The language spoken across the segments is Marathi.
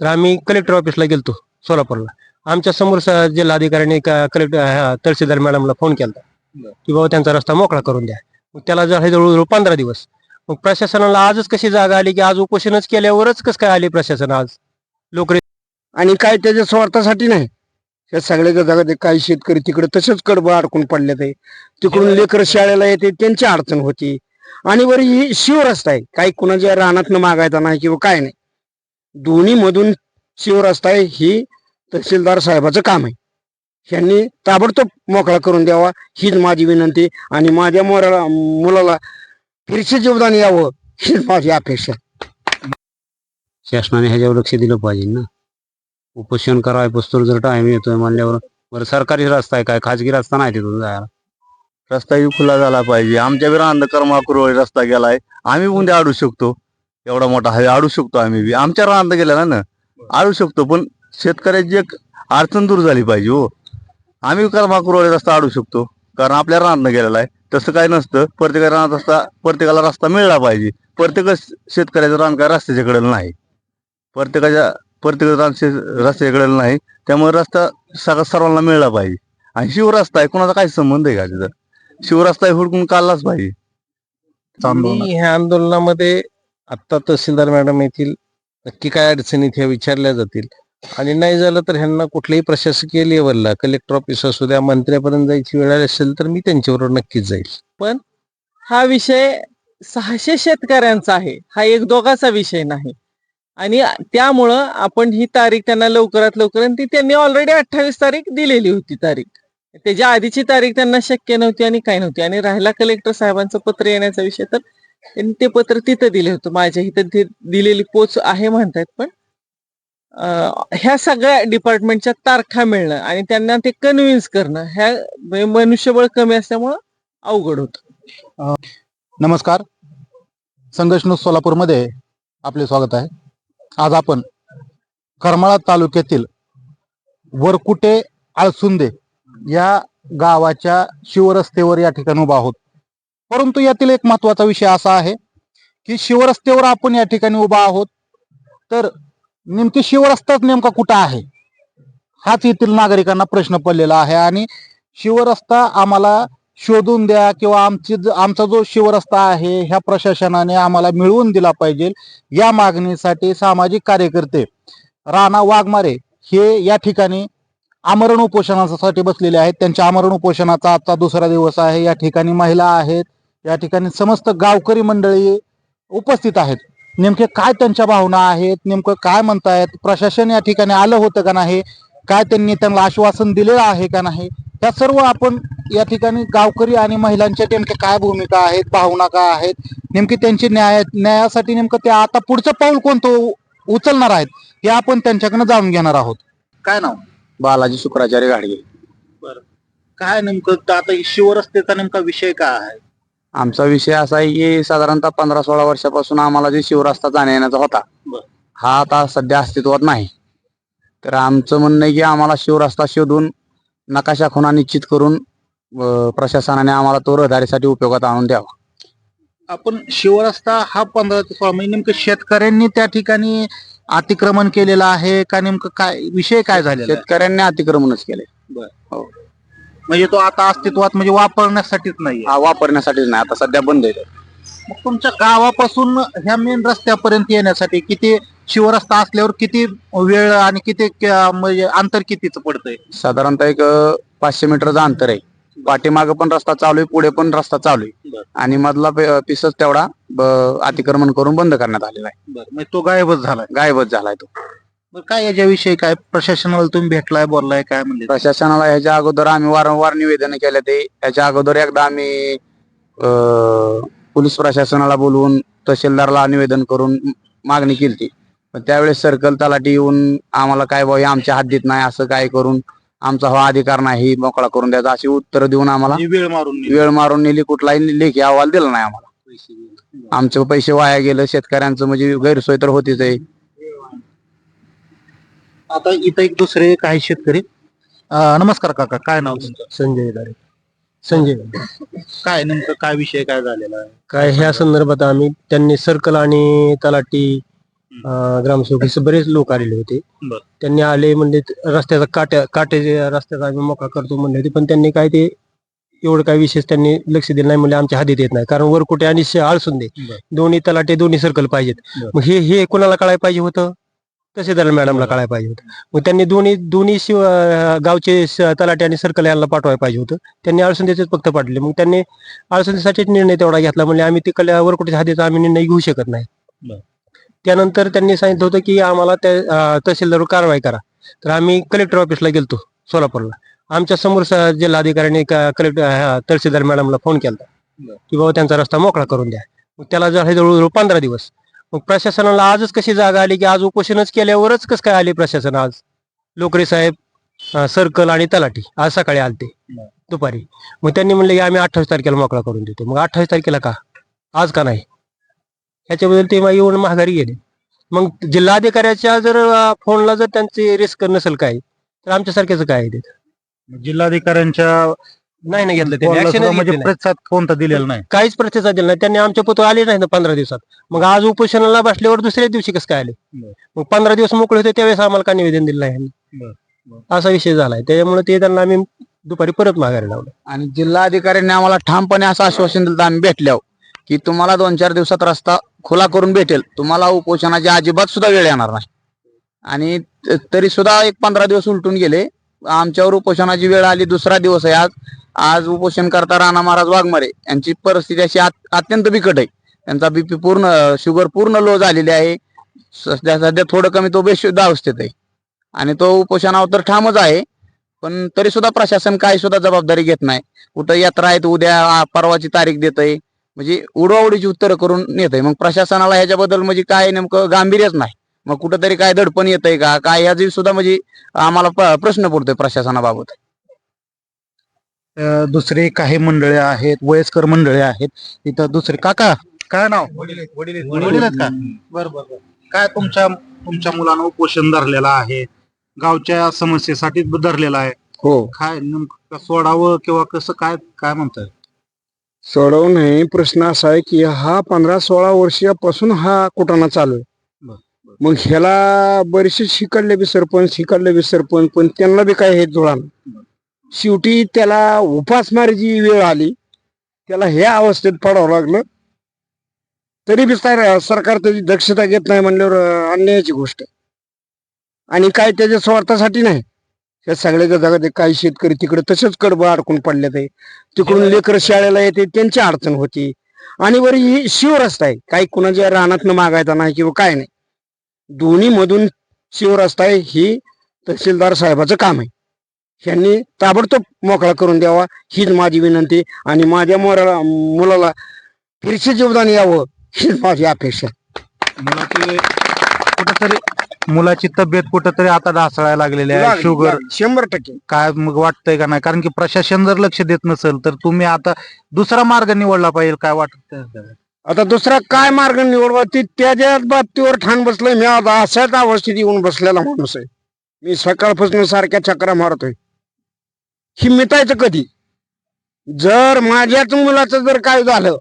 तर आम्ही कलेक्टर ऑफिसला गेलतो सोलापूरला. आमच्यासमोर जिल्हाधिकाऱ्यांनी कलेक्टर तहसीलदार मॅडमला फोन केला. की बाबा त्यांचा रस्ता मोकळा करून द्या. मग त्याला झाले जवळजवळ पंधरा दिवस. मग प्रशासनाला आजच कशी जागा आली की आज उपोषणच केल्यावरच कसं काय आली प्रशासन आज? लोक आणि काय त्याच्या स्वार्थासाठी नाही. या सगळ्या जागा काही शेतकरी तिकडे तसेच कडबं अडकून पडले ते तिकडून लेकर शाळेला येते त्यांची अडचण होती. आणि वर ही शिवरस्ता आहे. काही कुणाच्या रानात मागायचा नाही किंवा काय नाही. दोन्ही मधून शिव रस्ता आहे ही तहसीलदार साहेबाचं काम आहे. ह्यांनी ताबडतोब मोकळा करून द्यावा हीच माझी विनंती. आणि माझ्या मोराला मुलाला फिरसे योगदान यावं हीच माझी अपेक्षा. शासनाने ह्याच्यावर लक्ष दिलं पाहिजे ना. उपोषण करावं पुस्तक जर टाइम येतोय म्हणल्यावर. बरं सरकारी रस्ता आहे काय? खाजगी रस्ता नाही तिथून जायला. रस्ताही खुला झाला पाहिजे. आमच्या बी रांद रस्ता गेलाय. आम्ही उंदे अडू शकतो. एवढा मोठा हवे आडू शकतो आम्ही बी. आमच्या रानात गेलेला ना आडू शकतो पण शेतकऱ्याची एक अडचण दूर झाली पाहिजे हो. आम्ही कर्माकुरवळी रस्ता आडू शकतो कारण आपल्या रांद गेलेला आहे. तसं काय नसतं प्रत्येका रानात रस्ता प्रत्येकाला रस्ता मिळला पाहिजे. प्रत्येक शेतकऱ्याचं रान काय रस्त्याच्याकडेला नाही. प्रत्येकाच्या प्रत्येक रान शे- नाही. त्यामुळे रस्ता सगळ्या सर्वांना मिळला पाहिजे. आणि शिवरस्ता आहे कोणाचा काही संबंध आहे का तिथं शिवरस्ता हुडकून काढलाच पाहिजे. ह्या आंदोलनामध्ये आता तहसीलदार मॅडम येथील नक्की काय अडचणीत ह्या विचारल्या जातील. आणि नाही झालं तर ह्यांना कुठल्याही प्रशासकीय लेवलला कलेक्टर ऑफिस असू द्या मंत्र्यापर्यंत जायची वेळ आली असेल तर मी त्यांच्याबरोबर नक्कीच जाईल. पण हा विषय सहाशे शेतकऱ्यांचा आहे. हा एक दोघाचा विषय नाही. आणि त्यामुळं आपण ही तारीख त्यांना लवकरात लवकर आणि ती त्यांनी ऑलरेडी अठ्ठावीस तारीख दिलेली होती तारीख. त्याच्या आधीची तारीख त्यांना शक्य नव्हती आणि काय नव्हती. आणि राहिला कलेक्टर साहेबांचं पत्र येण्याचा विषय तर त्यांनी ते पत्र तिथं दिले होतं. माझ्या इथं ते दिलेली पोच आहे म्हणतात पण ह्या सगळ्या डिपार्टमेंटच्या तारखा मिळणं आणि त्यांना ते कन्व्हिन्स करणं ह्या म्हणजे मनुष्यबळ कमी असल्यामुळं अवघड होत. नमस्कार. संघर्ष न्यूज सोलापूरमध्ये आपले स्वागत आहे. आज आपण करमाळा तालुक्यातील वरकुटे आळसुंदे या गावाच्या शिवरस्तेवर या ठिकाणी उभा आहोत. परंतु यातील एक महत्त्वाचा विषय असा आहे की शिवरस्त्यावर आपण या ठिकाणी उभा आहोत. तर नेमकी शिवरस्ताच नेमका कुठं आहे? हाच येथील नागरिकांना प्रश्न पडलेला आहे आणि शिवरस्ता आम्हाला शोधून द्या किंवा आमची आमचा जो शिवरस्ता आहे ह्या प्रशासनाने आम्हाला मिळवून दिला पाहिजे. या मागणीसाठी सामाजिक कार्यकर्ते राणा वाघमारे हे या ठिकाणी आमरण उपोषणासाठी बसलेले आहेत. त्यांच्या आमरण उपोषणाचा आजचा दुसरा दिवस आहे. या ठिकाणी महिला आहेत. या ठिकाणी समस्त गावकरी मंडळी उपस्थित आहेत. नेमके काय त्यांच्या भावना आहेत? नेमकं काय म्हणतायत? प्रशासन या ठिकाणी आलं होतं का नाही? काय त्यांनी त्यांना आश्वासन दिलेलं आहे का नाही? त्या सर्व आपण या ठिकाणी गावकरी आणि महिलांच्या नेमक्या काय भूमिका आहेत? भावना काय आहेत? नेमकी त्यांची न्याय न्यायासाठी नेमकं ते आता पुढचं पाऊल कोणतं उचलणार आहेत? हे आपण त्यांच्याकडनं जाणून घेणार आहोत. काय नाव? बालाजी शुक्राचार्य गाडगे काय नेमकं आता शिवरस्त्याचा नेमका विषय काय आहे? आमचा विषय असा आहे की साधारणतः पंधरा सोळा वर्षापासून आम्हाला जे शिवरस्ता जाण्या येण्याचा होता बर. हा आता सध्या अस्तित्वात नाही. तर आमचं म्हणणं आहे की आम्हाला शिवरस्ता शोधून नकाशा खुणा निश्चित करून प्रशासनाने आम्हाला तो रहदारीसाठी उपयोगात आणून द्यावा. आपण शिवरस्ता हा पंधरा ते सोळा म्हणजे नेमकं शेतकऱ्यांनी त्या ठिकाणी अतिक्रमण केलेलं आहे का नेमकं काय विषय काय आहे? शेतकऱ्यांनी अतिक्रमणच केले म्हणजे तो आता अस्तित्वात म्हणजे वापरण्यासाठीच नाही हा वापरण्यासाठीच नाही. आता सध्या बंद आहे तो. मग तुमच्या गावापासून ह्या मेन रस्त्यापर्यंत येण्यासाठी किती शिवरस्ता असल्यावर किती वेळ आणि किती क- म्हणजे अंतर कितीच पडतंय? साधारणतः एक अं, पाचशे मीटरचं अंतर आहे. पाठीमागं पण रस्ता चालू आहे पुढे पण रस्ता चालू आहे. बरं. आणि मधला पे- पिसच तेवढा ब- अतिक्रमण करून बंद करण्यात आलेला आहे. म्हणजे तो गायबच झालाय. गायबच झालाय तो. काय याच्याविषयी काय प्रशासनाला तुम्ही भेटलाय बोललाय काय म्हणले प्रशासनाला ह्याच्या अगोदर आम्ही वारंवार निवेदन केले ते. ह्याच्या अगोदर एकदा आम्ही अं, पोलीस प्रशासनाला बोलवून तहसीलदारला निवेदन करून मागणी केली पण त्यावेळेस सर्कल तलाठी येऊन आम्हाला काय बाबा हे आमच्या हद्दीत नाही असं काय करून आमचा हा अधिकार नाही मोकळा करून द्यायचा अशी उत्तर देऊन आम्हाला म्हणजे वेळ मारून नेली. वेळ मारून नेली कुठलाही लेखी अहवाल दिला नाही आम्हाला. आमचे पैसे वाया गेलं शेतकऱ्यांचं म्हणजे गैरसोय तर होतीच आहे. आता इथं एक दुसरे काही शेतकरी अं, नमस्कार काका काय नाव तुमचं संजय दारे संजय. काय नेमकं काय विषय काय झालेला आहे काय ह्या संदर्भात आम्ही त्यांनी सर्कल आणि तलाठी अं, ग्रामसेवक हे बरेच लोक आलेले होते बर. त्यांनी आले म्हणजे रस्त्याचा काट्या काटे रस्त्याचा आम्ही मोकळा करतो म्हणले होते पण त्यांनी काय ते एवढं काय विशेष त्यांनी लक्ष दिलं नाही म्हणजे आमच्या हातीत येत नाही कारण वरकुटे आणि श- आळसुंदे बर. दोन्ही तलाटे दोन्ही सर्कल पाहिजेत बर. मग हे हे कोणाला कळायला पाहिजे होतं तहसीलदार मॅडमला कळायला पाहिजे होतं? मग त्यांनी दोन्ही दोन्ही शिव अं, गावचे स- तलाटे आणि सर्कल यांना पाठवायला पाहिजे होतं. त्यांनी आळसुंदेचेच फक्त पाठवले मग त्यांनी आळसुंदेसाठीच निर्णय तेवढा घेतला. म्हणजे आम्ही तिकडल्या वरकुटीच्या हद्दीचा आम्ही निर्णय घेऊ शकत बर. नाही त्यानंतर त्यांनी सांगितलं होतं की आम्हाला त्या अं, तहसीलदारवर कारवाई करा. तर आम्ही कलेक्टर ऑफिसला गेलतो सोलापूरला. आमच्यासमोर स- जिल्हाधिकाऱ्यांनी कलेक्टर तहसीलदार मॅडमला फोन केला. की बाबा त्यांचा रस्ता मोकळा करून द्या. मग त्याला झाले जवळजवळ पंधरा दिवस मग प्रशासनाला आजच कशी जागा आली की आज उपोषणच केल्यावरच कसं काय आले प्रशासन आज? लोकरे साहेब अं, सर्कल आणि तलाठी आज सकाळी आलते दुपारी. मग त्यांनी म्हणले की आम्ही अठ्ठावीस तारखेला मोकळा करून देतो. मग अठ्ठावीस तारखेला का? आज का नाही? ह्याच्याबद्दल ते मग येऊन माघारी गेले. मग जिल्हाधिकाऱ्याच्या जर अं, फोनला जर त्यांची रिस्क नसेल काय तर आमच्यासारख्याच काय आहे ते? जिल्हाधिकाऱ्यांच्या नाही नाही घेतलं त्यांनी. सुद्धा म्हणजे. प्रतिसाद कोणता दिलेला नाही. काहीच प्रतिसाद दिला नाही. त्यांनी आमच्या पुतळे आले नाही ना पंधरा दिवसात. मग आज उपोषणाला बसल्यावर दुसऱ्या दिवशी कसं काय आले? बरं. मग पंधरा दिवस मोकळे होते त्यावेळेस आम्हाला का निवेदन दिलं नाही? बरं. असा विषय झालाय. त्याच्यामुळे ते त्यांना आम्ही दुपारी परत माघारी लावलं. आणि जिल्हाधिकाऱ्यांनी आम्हाला ठामपणे असं आश्वासन दिलं आम्ही भेटल्यावर की तुम्हाला दोन चार दिवसात रस्ता खुला करून भेटेल. तुम्हाला उपोषणाची अजिबात सुद्धा वेळ येणार नाही. आणि तरी सुद्धा एक पंधरा दिवस उलटून गेले. आमच्यावर उपोषणाची वेळ आली दुसरा दिवस आहे आज. आज उपोषण करता राणा महाराज वाघमारे. यांची परिस्थिती अशी अत्यंत बिकट आहे. त्यांचा बीपी पूर्ण शुगर पूर्ण लो झालेली आहे. सध्या सध्या थोडं कमी तो बेशुद्ध अवस्थेत आहे. आणि तो उपोषणावर तर ठामच आहे. पण तरी सुद्धा प्रशासन काही सुद्धा जबाबदारी घेत नाही. कुठं यात्रा आहेत उद्या परवाची तारीख देत आहे म्हणजे उडवाउडीची उत्तरं करून नेत आहे मग प्रशासनाला ह्याच्याबद्दल म्हणजे काय नेमकं गांभीर्यच नाही. मग कुठंतरी काय दडपण येत आहे का? काय याची सुद्धा म्हणजे आम्हाला प्रश्न पडतोय प्रशासनाबाबत. दुसरे काही मंडळे आहेत वयस्कर मंडळे आहेत इथं दुसरे काका काय नाव? वडील आहेत का? बर बर बर. काय तुमच्या तुमच्या मुलानं उपोषण धरलेलं आहे? गावच्या समस्येसाठी धरलेलं आहे? हो. काय नेमकं सोडावं किंवा कसं काय काय म्हणताय? सोडवू नये प्रश्न असा आहे की हा पंधरा सोळा वर्षापासून हा कुटाणा चालू आहे. मग ह्याला बरेचसे शिकडले बी सरपंच शिकडले बी सरपंच पण त्यांना बी काय हे जुळा शेवटी त्याला उपासमारीची वेळ आली. त्याला ह्या अवस्थेत पडावं लागलं. तरी बी सर- सरकार त्याची दक्षता घेत नाही म्हणल्यावर अं, अन्यायाची गोष्ट. आहे आणि काय त्याच्या स्वार्थासाठी नाही. या सगळ्याच्या जगात काही शेतकरी तिकडे तसेच कडबं अडकून पडले ते तिकडून लेकर शाळेला येते त्यांची अडचण होती. आणि बरं ही शिवरस्ता आहे. काही कुणाच्या रानातनं मागायचा नाही किंवा काय नाही. दोन्ही मधून शिवरस्ता आहे ही तहसीलदार साहेबाचं काम आहे. ह्यांनी ताबडतोब मोकळा करून द्यावा हीच माझी विनंती आणि माझ्या मोराला मुलाला फिरसे योगदान यावं हीच माझी अपेक्षा. मुलाची कुठंतरी मुलाची तब्येत कुठंतरी आता ढासळायला लागलेली आहे. शुगर शंभर टक्के. काय मग वाटतंय का नाही? कारण की प्रशासन जर लक्ष देत नसेल तर तुम्ही आता दुसरा मार्ग निवडला पाहिजे काय वाटत आता दुसरा काय मार्ग निवडवा ती त्याच्या बाबतीवर ठाण बसलोय. मी आता अशाच अवस्थेत येऊन बसलेला माणूस आहे. मी सकाळपासून सारख्या चक्रा मारतोय. ही मिटायचं कधी? जर माझ्याच मुलाचं जर काय झालं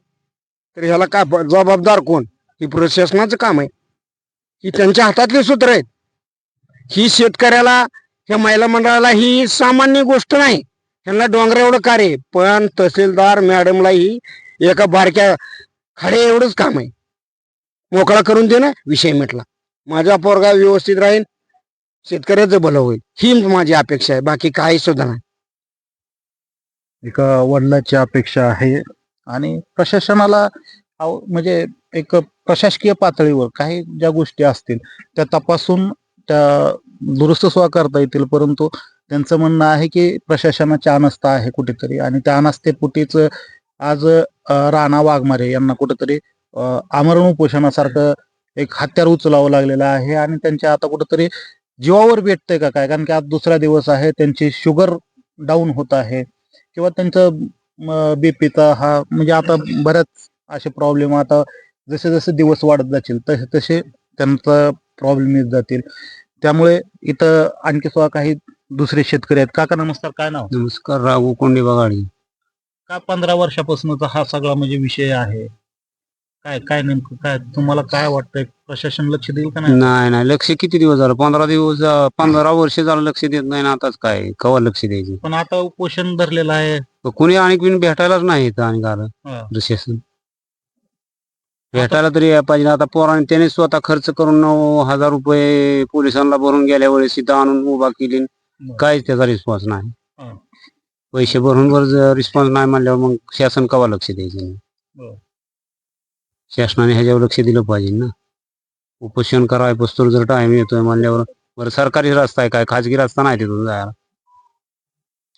तर ह्याला काय जबाबदार कोण? ही प्रशासनाचं काम आहे. ही त्यांच्या हातातली सूत्र आहेत. ही शेतकऱ्याला ह्या महिला मंडळाला ही सामान्य गोष्ट नाही. ह्यांना डोंगर एवढं कार्य पण तहसीलदार मॅडमला ही एका बारक्या खडे एवढंच काम आहे. मोकळा करून दे ना विषय मिटला. माझा पोरगा व्यवस्थित राहील शेतकऱ्याचं भलं होईल. ही माझी अपेक्षा आहे बाकी काही सुद्धा नाही. एका वडिलाची अपेक्षा आहे आणि प्रशासनाला म्हणजे एक प्रशासकीय पातळीवर काही ज्या गोष्टी असतील त्या तपासून त्या दुरुस्त सुद्धा करता येतील. परंतु त्यांचं म्हणणं आहे की प्रशासनाची अनास्था आहे कुठेतरी आणि त्या अनास्थेपोटीच आज राणा वाघमारे यांना कुठंतरी आमरण उपोषणासारखं एक हत्यार उचलावं लागलेलं आहे आणि त्यांच्या आता कुठंतरी जीवावर भेटतंय का काय? कारण की आज दुसरा दिवस आहे त्यांची शुगर डाऊन होत आहे किंवा त्यांचं बीपीचा हा म्हणजे आता बऱ्याच असे प्रॉब्लेम आता जसे जसे दिवस वाढत जातील तसे तसे त्यांचा प्रॉब्लेम येत जातील. त्यामुळे इथं आणखी सुद्धा काही दुसरे शेतकरी आहेत. काका नमस्कार. काय नाव? नमस्कार. राघू कोंडे बघाडी का पंधरा वर्षापासूनचा हा सगळा म्हणजे विषय आहे? काय काय नेमकं काय तुम्हाला काय वाटतंय? प्रशासन लक्ष देईल का नाही? नाही नाही लक्ष किती दिवस झालं? पंधरा दिवस पंधरा वर्ष झालं लक्ष देत नाही ना आताच काय? कवा लक्ष द्यायचे? पण आता उपोषण धरलेलं आहे. कुणी आणि कुणी भेटायलाच नाही इथं आणि हा. प्रशासन. भेटायला तरी यायला पाहिजे आता पोराने त्याने स्वतः खर्च करून नऊ हजार रुपये पोलिसांना भरून गेल्या वेळेस इथं आणून उभा केली. काहीच त्याचा रिस्पॉन्स नाही. हा. पैसे भरून भर रिस्पॉन्स नाही म्हणल्यावर मग शासन कवा लक्ष द्यायचं? नाही. शासनाने ह्याच्यावर लक्ष दिलं पाहिजे ना. उपोषण कराय पस्तूर जर टाइम येतोय म्हणल्यावर. बरं सरकारी रस्ता आहे काय? खाजगी रस्ता नाही तिथून जायला.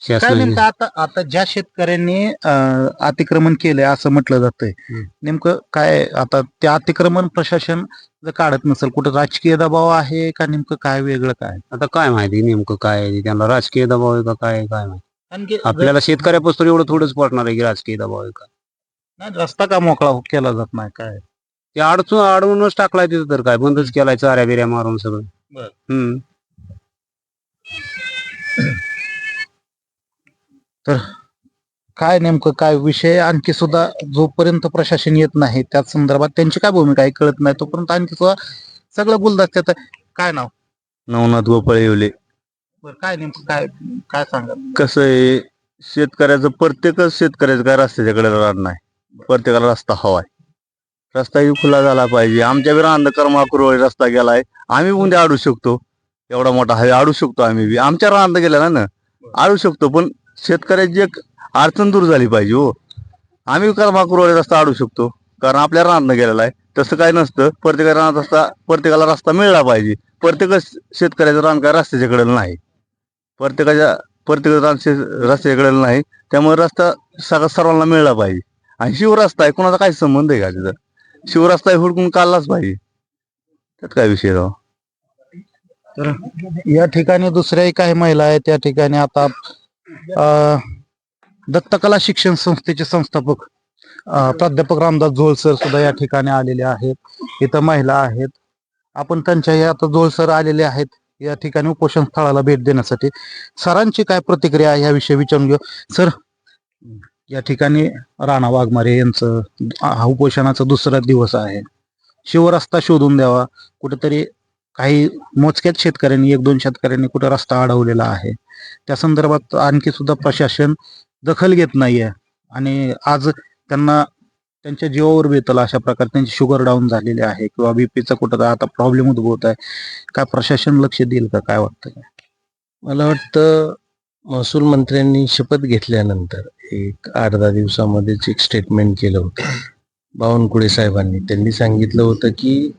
काय शासनाने नेमकं आता आता ज्या शेतकऱ्यांनी अतिक्रमण केलंय असं म्हटलं जातंय. नेमकं काय आता ते अतिक्रमण प्रशासन जर काढत नसेल कुठं राजकीय दबाव आहे का नेमकं काय वेगळं काय? आता काय माहिती नेमकं काय त्यांना राजकीय दबाव आहे का काय काय माहिती? आणखी आपल्याला शेतकऱ्यापासून एवढं थोडंच पडणार आहे की राजकीय दबाव आहे का? नाही, रस्ता का मोकळा केला जात नाही काय? ते अडचून अडवूनच टाकलाय तिथं तर काय? बंदच केलाय चाऱ्या बिऱ्या मारून सगळं. बरं. हम्म. काय नेमकं काय विषय? आणखी सुद्धा जोपर्यंत प्रशासन येत नाही त्या संदर्भात त्यांची काय भूमिका आहे कळत नाही. तोपर्यंत आणखी सुद्धा सगळं गुलदस्त्यात आहे. काय नाव? नवनाथ गोपाळ येवले. बरं काय नेमकं काय काय सांगा कसं आहे शेतकऱ्याचं प्रत्येकच शेतकऱ्याचं काय रस्त्याच्याकडे राहणार नाही. प्रत्येकाला रस्ता हवाय. रस्ताही खुला झाला पाहिजे. आमच्या बी रांदकर्माकुरवळी रस्ता गेलाय. आम्ही पण अडू शकतो. एवढा मोठा हाय अडू शकतो आम्ही बी. आमच्या रांद गेलेला ना अडू शकतो पण शेतकऱ्याची एक अडचण दूर झाली पाहिजे हो. आम्ही कर्माकुरवाळी रस्ता अडू शकतो? कारण आपल्या रांदनं गेलेला आहे. तसं काय नसतं. प्रत्येकाला रस्ता प्रत्येकाला रस्ता मिळला पाहिजे. प्रत्येकच शेतकऱ्याचं रान काय रस्त्याच्याकडे नाही. प्रत्येकाच्या प्रत्येक रानशे रस्त्याकडे नाही. त्यामुळे रस्ता सगळा सर्वांना मिळला पाहिजे. आणि शिवरस्ता आहे कोणाचा काय संबंध आहे का तिथं शिवरस्ता आहे हुडकून काढलाच पाहिजे. त्यात काय विषय राव? या ठिकाणी दुसऱ्याही काही महिला आहेत त्या ठिकाणी आता दत्तकला शिक्षण संस्थेचे संस्थापक प्राध्यापक रामदास झोळ सर सुद्धा या ठिकाणी आलेले आहेत. इथं महिला आहेत. आपण त्यांच्याही आता झोळ सर आलेले आहेत. या ठिकाणी उपोषण स्थळाला भेट देण्यासाठी सरांची काय प्रतिक्रिया आहे याविषयी विचारून घेऊ. सर या ठिकाणी राणा वाघमारे यांचं हा उपोषणाचा दुसरा दिवस आहे. शिवरस्ता शोधून द्यावा. कुठेतरी काही मोजक्याच शेतकऱ्यांनी एक दोन शेतकऱ्यांनी कुठे रस्ता अडवलेला आहे. त्या संदर्भात आणखी सुद्धा प्रशासन दखल घेत नाहीये. आणि आज त्यांना त्यांच्या जीवावर बेतल अशा प्रकारे त्यांची शुगर डाऊन झालेली आहे किंवा बीपीचा कुठं आता प्रॉब्लेम उद्भवत आहे. काय प्रशासन लक्ष देईल का? काय वाटतं मला वाटतं महसूल मंत्र्यांनी शपथ घेतल्यानंतर एक आठ दहा दिवसामध्येच एक स्टेटमेंट केलं होतं. बावनकुळे साहेबांनी. त्यांनी सांगितलं होतं की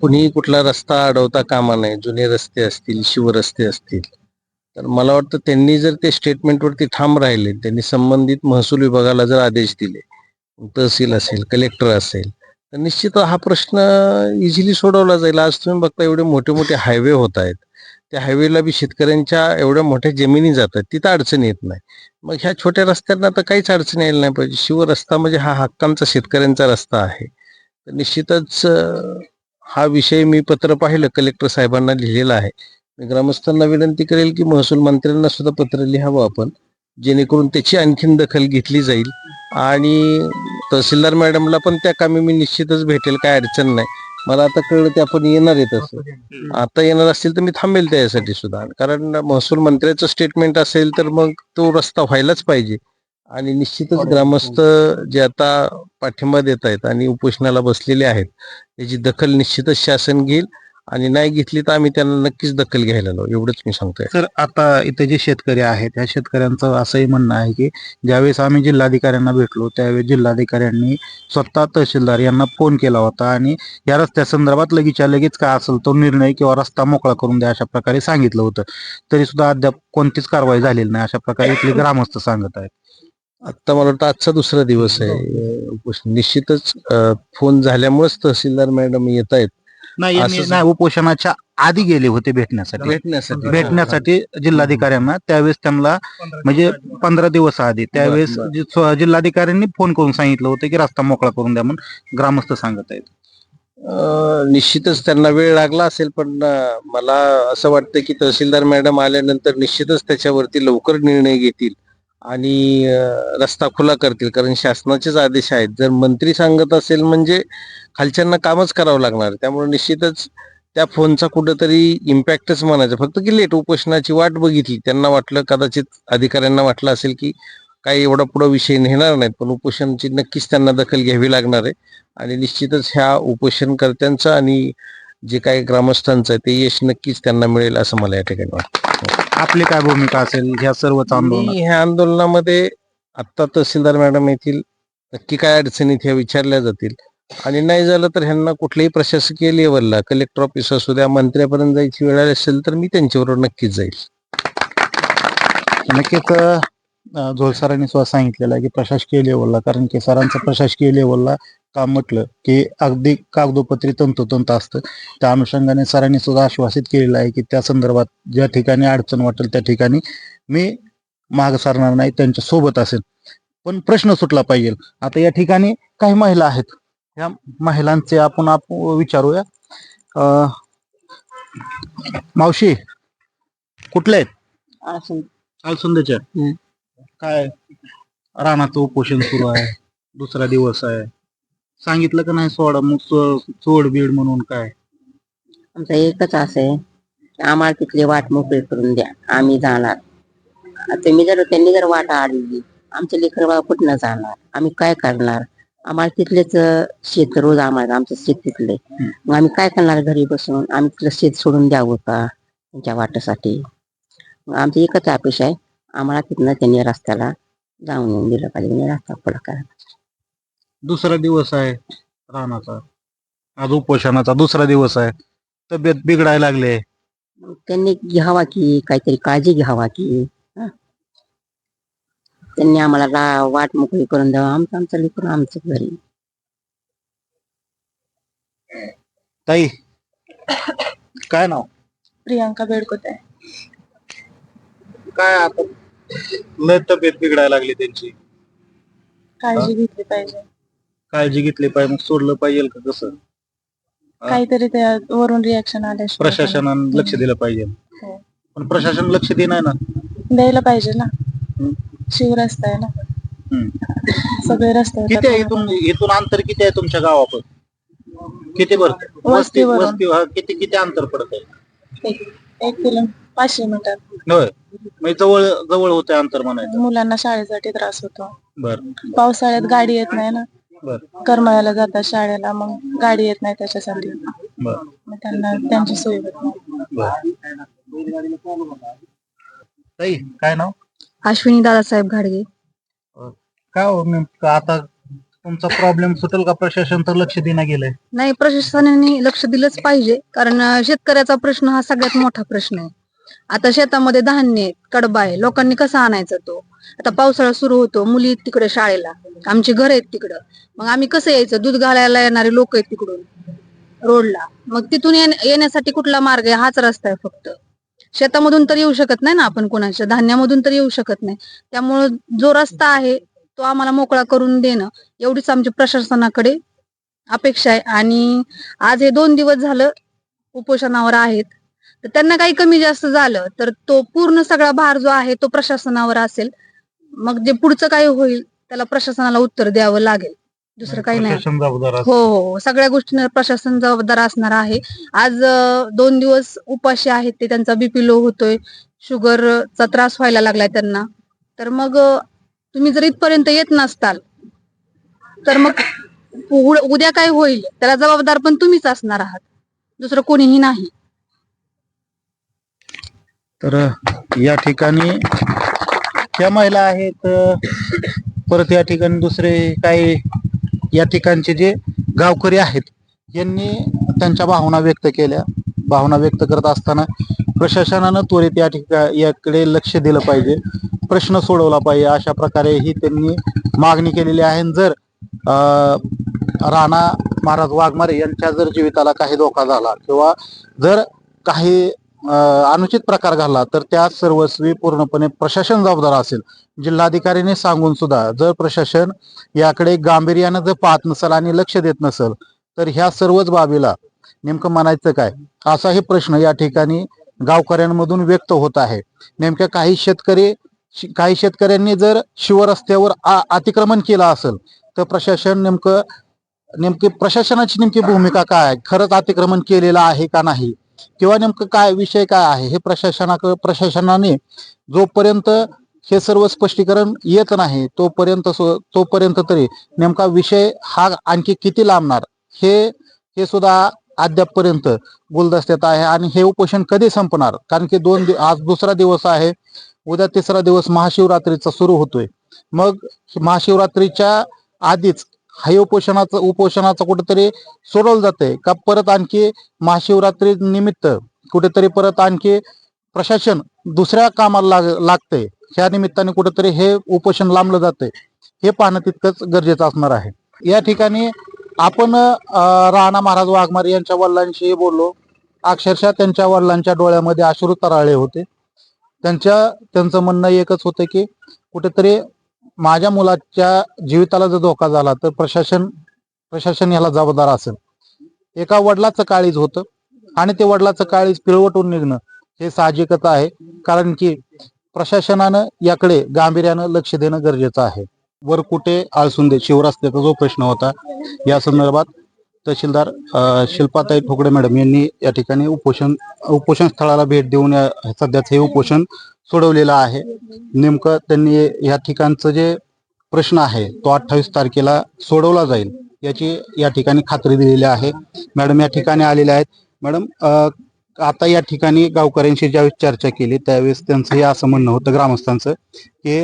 कुणीही कुठला रस्ता अडवता कामा नये. जुने रस्ते असतील शिवरस्ते असतील. तर मला वाटतं त्यांनी जर ते स्टेटमेंटवरती ठाम राहिले त्यांनी संबंधित महसूल विभागाला जर आदेश दिले तहसील असेल कलेक्टर असेल तर निश्चित हा प्रश्न इझिली सोडवला जाईल. आज तुम्ही बघता एवढे मोठे मोठे हायवे होत आहेत. त्या हायवेला बी शेतकऱ्यांच्या एवढ्या मोठ्या जमिनी जातात तिथं अडचण येत नाही. मग ह्या छोट्या रस्त्यांना तर काहीच अडचण यायला नाही पाहिजे. शिवरस्ता म्हणजे हा हक्कांचा शेतकऱ्यांचा रस्ता आहे. तर निश्चितच हा विषय मी पत्र पाहिलं कलेक्टर साहेबांना लिहिलेला आहे. ग्रामस्थांना विनंती करेल की महसूल मंत्र्यांना सुद्धा पत्र लिहावं आपण जेणेकरून त्याची आणखीन दखल घेतली जाईल. आणि तहसीलदार मॅडमला पण त्या कामी मी निश्चितच भेटेल काय अडचण नाही. मला आता कळलं ते आपण येणार आहे तसं आता येणार असतील तर मी थांबेल त्यासाठी सुद्धा. कारण महसूल मंत्र्याचं स्टेटमेंट असेल तर मग तो रस्ता व्हायलाच पाहिजे. आणि निश्चितच ग्रामस्थ जे आता पाठिंबा देत आहेत आणि उपोषणाला बसलेले आहेत त्याची दखल निश्चितच शासन घेईल. आणि नाही घेतली तर आम्ही त्यांना नक्कीच दखल घ्यायला लावू एवढंच मी सांगतोय. तर आता इथे जे शेतकरी आहेत त्या शेतकऱ्यांचं असंही म्हणणं आहे की ज्यावेळेस आम्ही जिल्हाधिकाऱ्यांना भेटलो त्यावेळेस जिल्हाधिकाऱ्यांनी स्वतः तहसीलदार यांना फोन केला होता आणि या रस्त्या संदर्भात लगेचच्या लगेच काय असेल तो निर्णय किंवा रस्ता मोकळा करून द्या अशा प्रकारे सांगितलं होतं. तरी सुद्धा अद्याप कोणतीच कारवाई झालेली नाही अशा प्रकारे इथले ग्रामस्थ सांगत आहेत. आता मला वाटतं आजचा दुसरा दिवस आहे. निश्चितच फोन झाल्यामुळेच तहसीलदार मॅडम येत आहेत. नाही यांनी- असंच- नाही उपोषणाच्या आधी गेले होते भेटण्यासाठी. भेटण्यासाठी भेटण्यासाठी जिल्हाधिकाऱ्यांना त्यावेळेस त्यांना म्हणजे पंधरा दिवस आधी त्यावेळेस बरं. जि- स्व- जिल्हाधिकाऱ्यांनी फोन करून सांगितलं होतं की रस्ता मोकळा करून द्या म्हणून ग्रामस्थ सांगत आहेत. अं, निश्चितच त्यांना वेळ लागला असेल पण अं, मला असं वाटतं की तहसीलदार मॅडम आल्यानंतर निश्चितच त्याच्यावरती लवकर निर्णय घेतील. आणि रस्ता खुला करतील. कारण शासनाचेच आदेश आहेत. जर मंत्री सांगत असेल म्हणजे खालच्यांना कामच करावं लागणार. त्यामुळे निश्चितच त्या फोनचा कुठंतरी इम्पॅक्टच म्हणायचा. फक्त की लेट उपोषणाची वाट बघितली. त्यांना वाटलं कदाचित अधिकाऱ्यांना वाटलं असेल की काही एवढा पुढं विषय नेणार नाहीत. पण उपोषणाची नक्कीच त्यांना दखल घ्यावी लागणार आहे. आणि निश्चितच ह्या उपोषणकर्त्यांचं आणि जे काही ग्रामस्थांचं आहे ते यश नक्कीच त्यांना मिळेल असं मला या ठिकाणी वाटतं. आपली काय भूमिका असेल ह्या सर्वच आंदोलन मी ह्या आंदोलनामध्ये आत्ता तहसीलदार मॅडम येथील नक्की काय अडचणीत ह्या विचारल्या जातील. आणि नाही झालं तर ह्यांना कुठल्याही प्रशासकीय लेवलला कलेक्टर ऑफिस असू द्या मंत्र्यापर्यंत जायची वेळ आली असेल तर मी त्यांच्याबरोबर नक्कीच जाईल. नक्कीच अं, झोल सरांनी सुद्धा सांगितलेलं आहे की प्रशासकीय लेवलला कारण की सरांचं प्रशासकीय लेवलला काम म्हटलं की अगदी कागदोपत्री तंतोतंत असतं. त्या अनुषंगाने सरांनी सुद्धा आश्वासित केलेलं आहे की त्या संदर्भात ज्या ठिकाणी अडचण वाटेल त्या ठिकाणी मी माग सरणार नाही त्यांच्यासोबत असेल. पण प्रश्न सुटला पाहिजे. आता या ठिकाणी काही महिला आहेत. या महिलांचे आपण आप विचारूया. अं, मावशी कुठले आहेत? अलसुंदेच्या. काय? रानाचं उपोषण सुरू आहे. दुसरा दिवस आहे. सांगितलं का नाही सोडा? मग सो- सोड बीड म्हणून काय? आमचं एकच असं आहे की आम्हाला तिथली वाट मोकळी करून द्या. आम्ही जाणार. तुम्ही जर त्यांनी जर वाट आडली आमचे लेकर बाबा कुठनं जाणार? आम्ही काय करणार? आम्हाला तिथलेच अं, शेत रोज आम्हाला आमचं शेत तिथले. मग आम्ही काय करणार घरी बसून? आम्ही तिथलं शेत सोडून द्यावं का त्यांच्या वाटासाठी मग आमची एकच अपेक्षा आहे. आम्हाला तिथनं त्यांनी रस्त्याला जाऊन येऊन दिलं पाहिजे. म्हणजे रस्ता पुढं करायला दुसरा दिवस आहे रानाचा. आज उपोषणाचा दुसरा दिवस आहे. तब्येत बिघडायला लागले मग त्यांनी घ्यावा की काहीतरी काळजी घ्यावा की हं? त्यांनी आम्हाला रा- वाट मोकळी करून द्यावा. आमचं आमचं लेकरून आमचं घरी. ताई काय नाव? प्रियांका बेडकोते काय आता? लय तब्येत बिघडायला लागली त्यांची. काळजी घेतली पाहिजे. काळजी घेतली पाहिजे मग सोडलं पाहिजे का कसं. काहीतरी त्या वरून रिॲक्शन आले प्रशासनानं लक्ष दिलं पाहिजे. हो. पण प्रशासन लक्ष देणार ना. द्यायला पाहिजे ना. शिवरस्ता आहे ना. हम्म. सगळे रस्ते किती आहे इथून इथून अंतर किती आहे तुमच्या गावापासून किती बर वस्ती वस्तीवरून. वस्ती हा, किती किती अंतर पडत आहे एक एक किलो पाचशे मीटर. होय. म्हणजे जवळ जवळ होते अंतर म्हणायचं. मुलांना शाळेसाठी त्रास होतो. बर. पावसाळ्यात गाडी येत नाही ना. बर. करमाळ्याला जातात शाळेला मग गाडी येत नाही त्याच्यासाठी. बर. मग त्यांना त्यांची सोय होत नाही. बर. ताई काय नाव? अश्विनी दादासाहेब घाडगे. काय हो नेमकं आता तुमचा प्रॉब्लेम सुटेल का? प्रशासन तर लक्ष देण्यात गेलंय. नाही प्रशासनाने लक्ष दिलंच पाहिजे. कारण अं, शेतकऱ्याचा प्रश्न हा सगळ्यात मोठा प्रश्न आहे. आता शेतामध्ये धान्य आहे, कडबा आहे. लोकांनी कसा आणायचा तो? आता पावसाळा सुरू होतो मुली आहेत तिकडे शाळेला. आमची घर आहेत तिकडं. मग आम्ही कसं यायचं? दूध घालायला येणारे लोक आहेत तिकडून रोडला. मग तिथून येण्यासाठी कुठला मार्ग आहे? हाच रस्ता आहे फक्त. शेतामधून तर येऊ शकत नाही ना आपण कोणाच्या धान्यामधून तर येऊ शकत नाही. त्यामुळं जो रस्ता आहे तो आम्हाला मोकळा करून देणं. एवढीच आमची प्रशासनाकडे अपेक्षा आहे. आणि आज हे दोन दिवस झालं उपोषणावर आहेत. तर त्यांना काही कमी जास्त झालं तर तो पूर्ण सगळा भार जो आहे तो प्रशासनावर असेल. मग जे पुढचं काय होईल त्याला प्रशासनाला उत्तर द्यावं लागेल. दुसरं काही नाही. प्रशासन जबाबदार हो हो हो. सगळ्या गोष्टींना प्रशासन जबाबदार असणार आहे. आज अं, दोन दिवस उपाशी आहेत ते त्यांचा बीपी लो होतोय. शुगरचा त्रास व्हायला लागलाय त्यांना. तर मग अं, तुम्ही जर इथपर्यंत येत नसताल तर मग उद्या काय होईल? त्याला जबाबदार पण तुम्हीच असणार आहात. दुसरं कोणीही नाही. तर या ठिकाणी त्या महिला आहेत परत या ठिकाणी दुसरे काही या ठिकाणचे जे गावकरी आहेत यांनी त्यांच्या भावना व्यक्त केल्या. भावना व्यक्त करत असताना प्रशासनानं त्वरित या ठिका याकडे लक्ष दिलं पाहिजे. प्रश्न सोडवला पाहिजे. अशा प्रकारे ही त्यांनी मागणी केलेली आहे. जर राणा महाराज वाघमारे यांच्या जर जीविताला काही धोका झाला किंवा जर काही अनुचित प्रकार घाला तर त्या सर्वस्वी पूर्णपणे प्रशासन जबाबदार असेल. जिल्हाधिकाऱ्यांनी सांगून सुद्धा जर प्रशासन याकडे गांभीर्यानं जर पाहत नसेल आणि लक्ष देत नसेल तर ह्या सर्वच बाबीला नेमकं म्हणायचं काय? असाही प्रश्न या ठिकाणी गावकऱ्यांमधून व्यक्त होत आहे. नेमक्या काही शेतकरी काही शेतकऱ्यांनी जर शिवरस्त्यावर आ- अतिक्रमण केलं असेल तर प्रशासन नेमकं नेमकी प्रशासनाची नेमकी भूमिका काय आहे? खरंच अतिक्रमण केलेलं आहे का नाही? किंवा नेमकं काय विषय काय आहे हे प्रशासनाक प्रशासनाने जोपर्यंत हे सर्व स्पष्टीकरण येत नाही तोपर्यंत तोपर्यंत तरी नेमका विषय हा आणखी किती लांबणार? हे हे सुद्धा अद्यापपर्यंत गुलदस्त्यात आहे आणि हे उपोषण कधी संपणार? कारण की दोन दि- आज दुसरा दिवस आहे उद्या तिसरा दिवस महाशिवरात्रीचा सुरू होतोय. मग महाशिवरात्रीच्या आधीच हे उपोषणाचं उपोषणाचं कुठेतरी सोडवलं जाते का परत आणखी महाशिवरात्री निमित्त कुठेतरी परत आणखी प्रशासन दुसऱ्या कामाला लाग लागते ह्या निमित्ताने कुठेतरी हे उपोषण लांबलं जाते हे पाहणं तितकंच गरजेचं असणार आहे. या ठिकाणी आपण राणा महाराज वाघमारे यांच्या वडिलांशी बोललो. अक्षरशः त्यांच्या वडिलांच्या डोळ्यामध्ये अश्रू तराळे होते. त्यांच्या त्यांचं म्हणणं एकच होतं की कुठेतरी माझ्या मुलाच्या जीविताला जर धोका झाला तर प्रशासन प्रशासन याला जबाबदार असेल. एका वडिलाचं काळीज होतं आणि ते वडिलाचं काळीज पिळवटून निघणं हे साहजिकच आहे. कारण की प्रशासनानं याकडे गांभीर्यानं लक्ष देणं गरजेचं आहे. वर कुठे आळसुंदे शिवरस्त्याचा जो प्रश्न होता या संदर्भात तहसीलदार शिल्पाताई ठोकडे मॅडम यांनी या ठिकाणी उपोषण उपोषण स्थळाला भेट देऊन या- हे उपोषण सोडवलेलं आहे. नेमकं त्यांनी या ठिकाणचं जे प्रश्न आहे तो अठ्ठावीस तारखेला सोडवला जाईल याची या ठिकाणी खात्री दिलेली आहे. मॅडम या ठिकाणी आलेले आहेत. मॅडम आता या ठिकाणी गावकऱ्यांशी ज्यावेळेस चर्चा केली त्यावेळेस त्यांचं हे असं म्हणणं होतं ग्रामस्थांचं की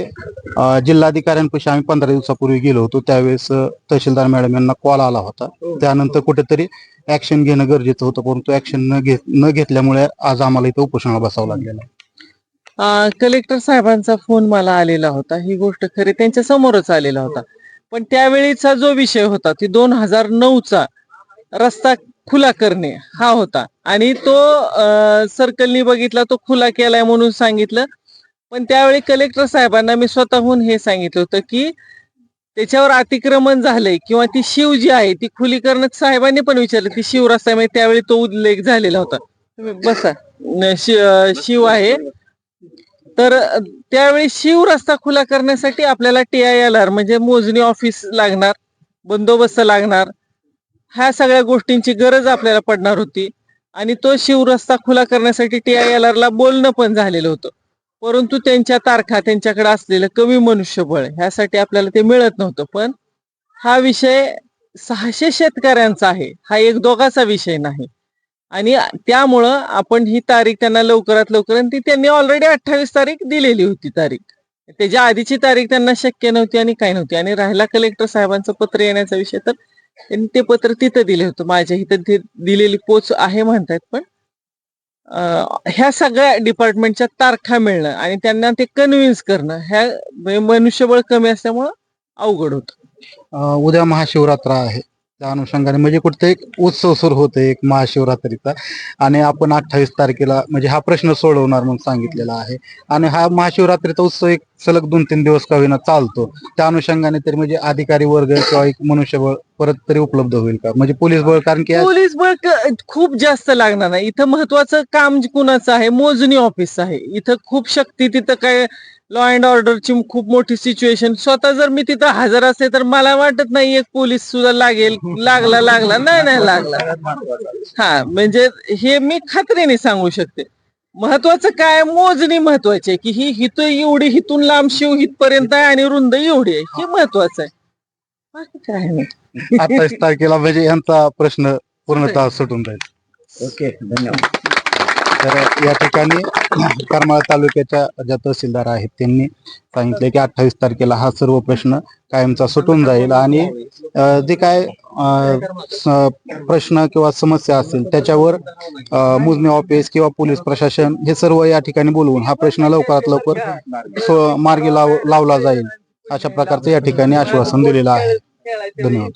अ, जिल्हाधिकाऱ्यांपाशी आम्ही पंधरा दिवसापूर्वी गेलो होतो त्यावेळेस तहसीलदार मॅडम यांना कॉल आला होता. त्यानंतर कुठेतरी ऍक्शन घेणं गरजेचं होतं परंतु ऍक्शन न घेत न घेतल्यामुळे आज आम्हाला इथं उपोषणाला बसावं लागलेलं आहे. कलेक्टर साहेबांचा फोन मला आलेला होता. ही गोष्ट खरी त्यांच्या समोरच आलेला होता. पण त्यावेळीचा जो विषय होता ती दोन हजार नऊचा रस्ता खुला करणे हा होता. आणि तो सर्कलनी बघितला तो खुला केलाय म्हणून सांगितलं. पण त्यावेळी कलेक्टर साहेबांना मी स्वतःहून हे सांगितलं होतं की त्याच्यावर अतिक्रमण झालंय किंवा ती शिव जी आहे ती खुली करणं साहेबांनी पण विचारलं. ती शिव रस्ता त्यावेळी तो उल्लेख झालेला होता. तुम्ही बसा. शिव आहे. तर त्यावेळी शिव रस्ता खुला करण्यासाठी आपल्याला टी आय एल आर म्हणजे मोजणी ऑफिस लागणार बंदोबस्त लागणार ह्या सगळ्या गोष्टींची गरज आपल्याला पडणार होती. आणि तो शिव रस्ता खुला करण्यासाठी टी आय एल आर ला बोलणं पण झालेलं होतं. परंतु त्यांच्या तारखा त्यांच्याकडे असलेलं कमी मनुष्यबळ ह्यासाठी आपल्याला ते मिळत नव्हतं. पण हा विषय सहाशे शेतकऱ्यांचा आहे. हा एक दोघाचा विषय नाही. आणि त्यामुळं आपण ही तारीख त्यांना लवकरात लवकर आणि ती त्यांनी ऑलरेडी अठ्ठावीस तारीख दिलेली होती तारीख. त्याच्या आधीची तारीख त्यांना शक्य नव्हती आणि काय नव्हती. आणि राहिला कलेक्टर साहेबांचं पत्र येण्याचा विषय तर त्यांनी ते पत्र तिथं दिले होतं. माझ्या इथं दिलेली पोच आहे म्हणतात पण ह्या सगळ्या डिपार्टमेंटच्या तारखा मिळणं आणि त्यांना ते कन्व्हिन्स करणं ह्या म्हणजे मनुष्यबळ कमी असल्यामुळं अवघड होतं. उद्या महाशिवरात्र आहे. त्या अनुषंगाने म्हणजे कुठे एक उत्सव सुरू होतो एक महाशिवरात्रीचा. आणि आपण अठ्ठावीस तारखेला म्हणजे हा प्रश्न सोडवणार म्हणून सांगितलेला आहे. आणि हा महाशिवरात्रीचा उत्सव एक सलग दोन तीन दिवस का होईना चालतो. त्या अनुषंगाने तरी म्हणजे अधिकारी वर्ग किंवा एक मनुष्यबळ परत तरी उपलब्ध होईल का? म्हणजे पोलीस बळ कारण की पोलीस बळ खूप जास्त लागणार नाही. इथं महत्वाचं काम कुणाचं आहे? मोजणी ऑफिस आहे. इथं खूप शक्ती तिथं काय लॉ अँड ऑर्डरची खूप मोठी सिच्युएशन स्वतः जर मी तिथं हजर असते तर मला वाटत नाही एक पोलीस सुद्धा लागेल. लागला लागला. नाही नाही लागला. हा म्हणजे हे मी खात्रीने सांगू शकते. महत्वाचं काय? मोजणी महत्वाची आहे की ही हित एवढी हिथून लांब शिव हितपर्यंत आहे आणि रुंद एवढी आहे. हे महत्वाचं आहे. बाकी काय नाही. अठ्ठावीस तारखेला म्हणजे यांचा प्रश्न पूर्णतः सुटून जाईल. ओके धन्यवाद. तर या ठिकाणी करमाळा तालुक्याच्या ज्या तहसीलदार आहेत त्यांनी सांगितले की अठ्ठावीस तारखेला हा सर्व प्रश्न कायमचा सुटून जाईल आणि जे काय प्रश्न किंवा समस्या असतील त्याच्यावर अ, मोजणी ऑफिस किंवा पोलीस प्रशासन हे सर्व या ठिकाणी बोलवून हा प्रश्न लवकरात लवकर मार्गी लाव लावला जाईल. अशा प्रकारचं या ठिकाणी आश्वासन दिलेलं आहे. धन्यवाद.